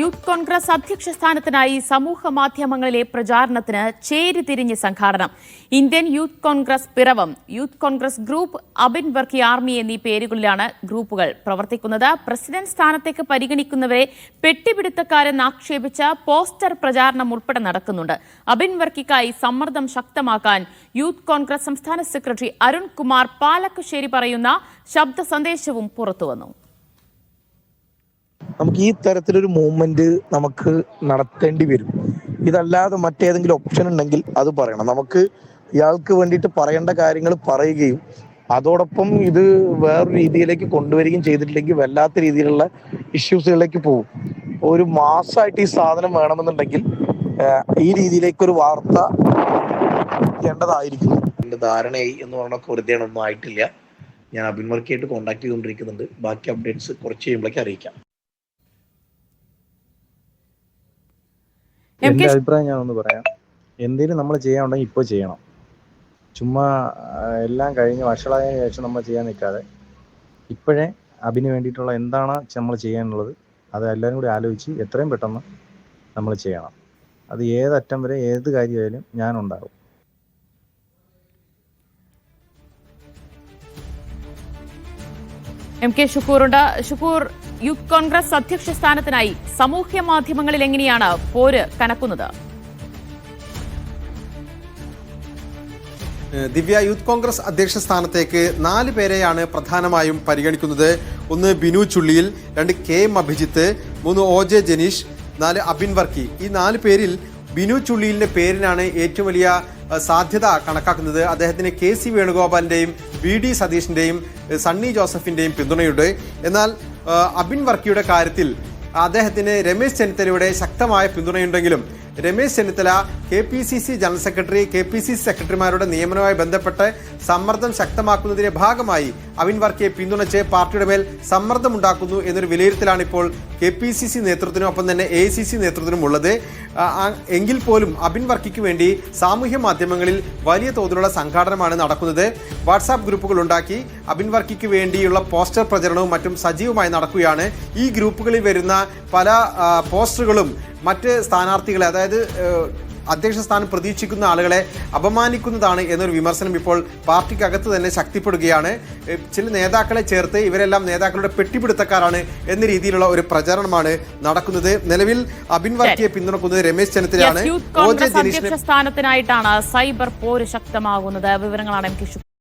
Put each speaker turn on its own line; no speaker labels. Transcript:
Youth Congress അധ്യക്ഷ സ്ഥാനത്തിനായി സമൂഹ മാധ്യമങ്ങളിലെ പ്രചാരണത്തിന് ചേരിതിരിഞ്ഞ് സംഘാടനം. Indian youth Congress Piravom. Youth Congress group Abin Varkey army എന്നീ പേരുകളിലാണ് ഗ്രൂപ്പുകൾ പ്രവർത്തിക്കുന്നത്. പ്രസിഡന്റ് സ്ഥാനത്തേക്ക് പരിഗണിക്കുന്നവരെ പെട്ടിപിടുത്തക്കാരെന്ന് ആക്ഷേപിച്ച പോസ്റ്റർ പ്രചാരണം ഉൾപ്പെടെ നടക്കുന്നുണ്ട്. അബിൻ വർക്കിക്കായി സമ്മർദ്ദം ശക്തമാക്കാൻ യൂത്ത് കോൺഗ്രസ് സംസ്ഥാന സെക്രട്ടറി അരുൺകുമാർ പാലക്കുശ്ശേരി പറയുന്ന ശബ്ദ സന്ദേശവും പുറത്തുവന്നു.
നമുക്ക് ഈ തരത്തിലൊരു മൂവ്മെന്റ് നമുക്ക് നടത്തേണ്ടി വരും. ഇതല്ലാതെ മറ്റേതെങ്കിലും ഓപ്ഷൻ ഉണ്ടെങ്കിൽ അത് പറയണം. നമുക്ക് ഇയാൾക്ക് വേണ്ടിയിട്ട് പറയേണ്ട കാര്യങ്ങൾ പറയുകയും അതോടൊപ്പം ഇത് വേറൊരു രീതിയിലേക്ക് കൊണ്ടുവരികയും ചെയ്തിട്ടില്ലെങ്കിൽ വല്ലാത്ത രീതിയിലുള്ള ഇഷ്യൂസുകളിലേക്ക് പോകും. ഒരു മാസമായിട്ട് ഈ സാധനം വേണമെന്നുണ്ടെങ്കിൽ ഈ രീതിയിലേക്ക് ഒരു വാർത്ത ചെയ്യേണ്ടതായിരിക്കും എന്റെ ധാരണയായി എന്ന് പറഞ്ഞ വെറുതെയാണ് ആയിട്ടില്ല. ഞാൻ അഭിമുഖിയായിട്ട് കോൺടാക്ട് ചെയ്തുകൊണ്ടിരിക്കുന്നുണ്ട്. ബാക്കി അപ്ഡേറ്റ്സ് കുറച്ച് കഴിയുമ്പോഴേക്ക് അറിയിക്കാം.
എം എന്റെ
അഭിപ്രായം ഞാൻ ഒന്ന് പറയാം. എന്തെങ്കിലും നമ്മൾ ചെയ്യാനുണ്ടെങ്കിൽ ഇപ്പോൾ ചെയ്യണം. ചുമ്മാ എല്ലാം കഴിഞ്ഞ് വഷളായതിനു ശേഷം നമ്മൾ ചെയ്യാൻ നിൽക്കാതെ ഇപ്പോഴേ അതിന് വേണ്ടിയിട്ടുള്ള എന്താണ് നമ്മൾ ചെയ്യാനുള്ളത് അത് എല്ലാവരും കൂടി ആലോചിച്ച് എത്രയും പെട്ടെന്ന് നമ്മൾ ചെയ്യണം. അത് ഏതറ്റം വരെ ഏത് കാര്യമായാലും ഞാനുണ്ടാകും
എം കെ ഷുക്കൂറുണ്ട് ഷുക്കൂർ യൂത്ത് കോൺഗ്രസ് അധ്യക്ഷ സ്ഥാനത്തിനായി സാമൂഹ്യ മാധ്യമങ്ങളിൽ എങ്ങനെയാണ് പോര് കനക്കുന്നത്?
ദിവ്യ യൂത്ത് കോൺഗ്രസ് അധ്യക്ഷ സ്ഥാനത്തേക്ക് നാല് പേരെയാണ് പ്രധാനമായും പരിഗണിക്കുന്നത്. ഒന്ന് ബിനു ചുള്ളിയിൽ രണ്ട് കെ എം അഭിജിത്ത് മൂന്ന് ഒ ജെ ജനീഷ് നാല് അബിൻ വർക്കി. ഈ നാല് പേരിൽ ബിനു ചുള്ളിയിലിന്റെ പേരിനാണ് ഏറ്റവും വലിയ സാധ്യത കണക്കാക്കുന്നത്. അദ്ദേഹത്തിന് കെ സി വേണുഗോപാലിന്റെയും വി ഡി സതീഷിന്റെയും സണ്ണി ജോസഫിന്റെയും പിന്തുണയുണ്ട്. എന്നാൽ അബിൻ വർക്കിയുടെ കാര്യത്തിൽ അദ്ദേഹത്തിന് രമേശ് ചെന്നിത്തലയുടെ ശക്തമായ പിന്തുണയുണ്ടെങ്കിലും Ramesh Chennithala K P C C general secretary K P C C സെക്രട്ടറിമാരുടെ നിയമനവുമായി ബന്ധപ്പെട്ട് സമ്മർദ്ദം ശക്തമാക്കുന്നതിന്റെ ഭാഗമായി അവിൻ വർക്കിയെ പിന്തുണച്ച് പാർട്ടിയുടെ മേൽ സമ്മർദ്ദമുണ്ടാക്കുന്നു എന്നൊരു വിലയിരുത്തലാണ് ഇപ്പോൾ കെ പി സി സി നേതൃത്വത്തിനും ഒപ്പം തന്നെ എ സി സി നേതൃത്വത്തിനും ഉള്ളത്. എങ്കിൽ പോലും അബിൻ വർക്കിക്ക് വേണ്ടി സാമൂഹ്യ മാധ്യമങ്ങളിൽ വലിയ തോതിലുള്ള സംഘാടനമാണ് നടക്കുന്നത്. വാട്സാപ്പ് ഗ്രൂപ്പുകൾ ഉണ്ടാക്കി അബിൻ വർക്കിക്ക് വേണ്ടിയുള്ള പോസ്റ്റർ പ്രചരണവും മറ്റും സജീവമായി നടക്കുകയാണ്. ഈ ഗ്രൂപ്പുകളിൽ വരുന്ന പല പോസ്റ്ററുകളും മറ്റ് സ്ഥാനാർത്ഥികളെ അതായത് അധ്യക്ഷ സ്ഥാനം പ്രതീക്ഷിക്കുന്ന ആളുകളെ അപമാനിക്കുന്നതാണ് എന്നൊരു വിമർശനം ഇപ്പോൾ പാർട്ടിക്കകത്ത് തന്നെ ശക്തിപ്പെടുകയാണ്. ചില നേതാക്കളെ ചേർത്ത് ഇവരെല്ലാം നേതാക്കളുടെ പെട്ടിപിടുത്തക്കാരാണ് എന്ന രീതിയിലുള്ള ഒരു പ്രചാരണമാണ് നടക്കുന്നത്. നിലവിൽ അബിൻ വർക്കിയെ പിന്തുണക്കുന്നത് രമേശ് ചെന്നിത്തലയാണ്.
സ്ഥാനത്തിനായിട്ടാണ് സൈബർ പോര് ശക്തമാകുന്നത്. വിവരങ്ങളാണ് എം കെ ഷുക്കൂർ